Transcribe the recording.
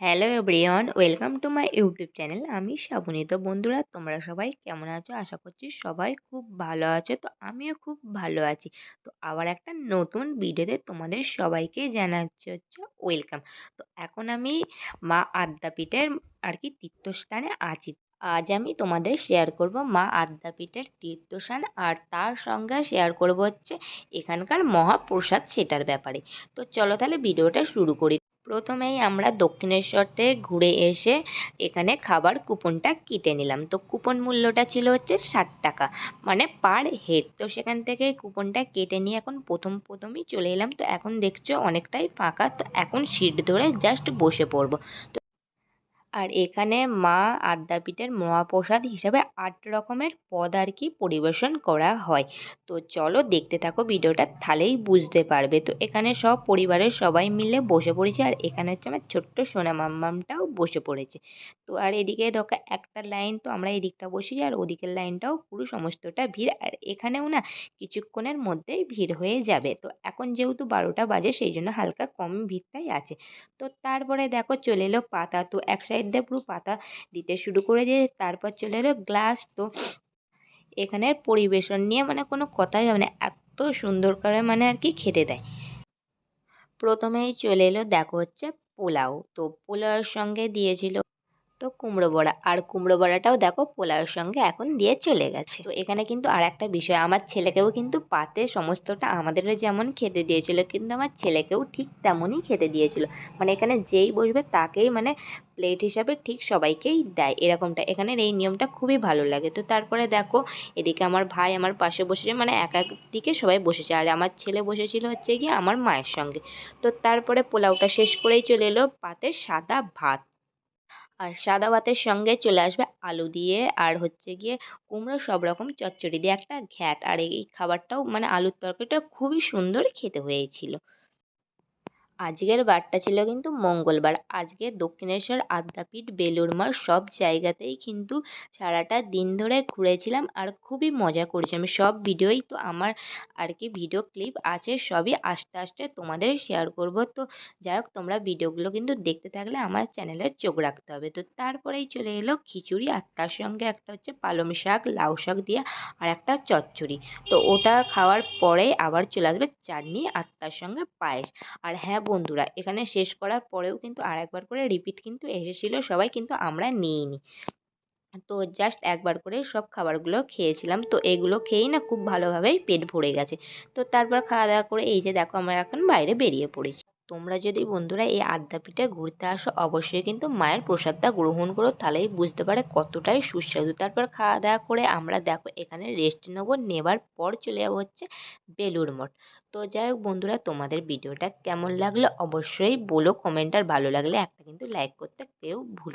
Hello everyone welcome to my YouTube channel আমি শ্রাবণী তো বন্ধুরা, তোমরা সবাই কেমন আছো? আশা করছি সবাই খুব ভালো আছো। তো আমিও খুব ভালো আছি। তো আবার একটা নতুন ভিডিওতে তোমাদের সবাইকে জানাচ্ছি হচ্ছে ওয়েলকাম তো এখন আমি মা আদ্যাপীঠের আর কি তীর্থস্থানে আছি। আজ আমি তোমাদের শেয়ার করব মা আদ্যাপীঠের তীর্থস্থান আর তার সঙ্গে শেয়ার করব হচ্ছে এখানকার মহাপ্রসাদ সেটার ব্যাপারে। তো চলো তাহলে ভিডিওটা শুরু করি। প্রথমেই আমরা দক্ষিণেশ্বর থেকে ঘুরে এসে এখানে খাবার কুপনটা কেটে নিলাম। তো কুপন মূল্যটা ছিল হচ্ছে ষাট টাকা মানে পার হেড তো সেখান থেকে কুপনটা কেটে নিয়ে এখন প্রথম প্রথমই চলে এলাম। তো এখন দেখছ অনেকটাই ফাঁকা, তো এখন সিট ধরে জাস্ট বসে পড়ব। তো আর এখানে মা আদ্যাপীঠের মহাপ্রসাদ হিসাবে আট রকমের পদ আর কি পরিবেশন করা হয়। তো চলো দেখতে থাকো ভিডিওটা, তাহলেই বুঝতে পারবে। তো এখানে সব পরিবারের সবাই মিলে বসে পড়েছে আর এখানে হচ্ছে আমার ছোট্ট সোনা মাম্মামটাও বসে পড়েছে। তো আর এদিকে দেখো একটা লাইন, তো আমরা এদিকটা বসি আর ওদিকের লাইনটাও পুরো সমস্তটা ভিড়। আর এখানেও না কিছুক্ষণের মধ্যেই ভিড় হয়ে যাবে। তো এখন যেহেতু বারোটা বাজে, সেই জন্য হালকা কম ভিড়টাই আছে। তো তারপরে দেখো চলে এলো পাতা। তো এক সাইড দিয়ে পুরো পাতা দিতে শুরু করে দিয়ে তারপর চলে এলো গ্লাস তো এখানের পরিবেশন নিয়ে মানে কোনো কথাই হবে না, এত সুন্দর করে মানে আর কি খেতে দেয়। প্রথমেই চলে এলো, দেখো হচ্ছে পোলাও, তো পোলাওয়ের সঙ্গে দিয়েছিল তো কুমড়ো বড়া। আর কুমড়ো বড়াটাও দেখো পোলাওয়ের সঙ্গে এখন দিয়ে চলে গেছে। তো এখানে কিন্তু আর একটা বিষয়, আমার ছেলেকেও কিন্তু পাতে সমস্তটা আমাদেরও যেমন খেতে দিয়েছিল, কিন্তু আমার ছেলেকেও ঠিক তেমনই খেতে দিয়েছিল। মানে এখানে যেই বসবে তাকেই মানে প্লেট হিসাবে ঠিক সবাইকেই দেয় এরকমটা। এখানের এই নিয়মটা খুবই ভালো লাগে। তো তারপরে দেখো, এদিকে আমার ভাই আমার পাশে বসেছে মানে এক এক দিকে সবাই বসেছে। আর আমার ছেলে বসেছিল হচ্ছে গিয়ে আমার মায়ের সঙ্গে। তো তারপরে পোলাওটা শেষ করেই চলে এলো পাতে সাদা ভাত। আর সাদা ভাতের সঙ্গে চলে আসবে আলু দিয়ে আর হচ্ছে গিয়ে কুমড়ো সব রকম চচ্চড়ি দিয়ে একটা ঘ্যাট। আর এই খাবারটাও মানে আলুর তরকারিটা খুবই সুন্দর খেতে হয়েছিল। আজকের বারটা ছিল কিন্তু মঙ্গলবার। আজকে দক্ষিণেশ্বর, আদ্যাপীঠ, বেলুড় মঠ সব জায়গাতেই কিন্তু সারাটা দিন ধরে ঘুরেছিলাম আর খুবই মজা করেছি আমি সব ভিডিওই তো আমার আর কি ভিডিও ক্লিপ আছে সবই আস্তে আস্তে তোমাদের শেয়ার করব। তো যাই হোক, তোমরা ভিডিওগুলো কিন্তু দেখতে থাকলে আমার চ্যানেলে চোখ রাখতে হবে। তো তারপরেই চলে এলো খিচুড়ি আর তার সঙ্গে একটা হচ্ছে পালং শাক, লাউ শাক দিয়ে আর একটা চচ্চড়ি। তো ওটা খাওয়ার পরে আবার চলে আসবে চাটনি আর তার সঙ্গে পায়েস। আর হ্যাঁ বন্ধুরা। এখানে শেষ করার পরেও কিন্তু আর একবার করে রিপিট কিন্তু এসেছিল, সবাই কিন্তু আমরা নিইনি। তো জাস্ট একবার করে সব খাবারগুলো খেয়েছিলাম। তো এগুলো খেয়েই না খুব ভালোভাবেই পেট ভরে গেছে। তো তারপর খাওয়া দাওয়া করে এই যে দেখো আমরা এখন বাইরে বেরিয়ে পড়েছি। তোমরা যদি বন্ধুরা এই আদ্যাপীঠে ঘুরতে আসো, অবশ্যই কিন্তু মায়ের প্রসাদটা গ্রহণ করো, তাহলেই বুঝতে পারে কতটাই সুস্বাদু। তারপর খাওয়া দাওয়া করে আমরা দেখো এখানে রেস্ট নেব, নেবার পর চলে যাব হচ্ছে বেলুড় মঠ। তো যাই হোক বন্ধুরা, তোমাদের ভিডিওটা কেমন লাগল অবশ্যই বলো কমেন্ট আর ভালো লাগলে একটা কিন্তু লাইক করতে কেউ ভুল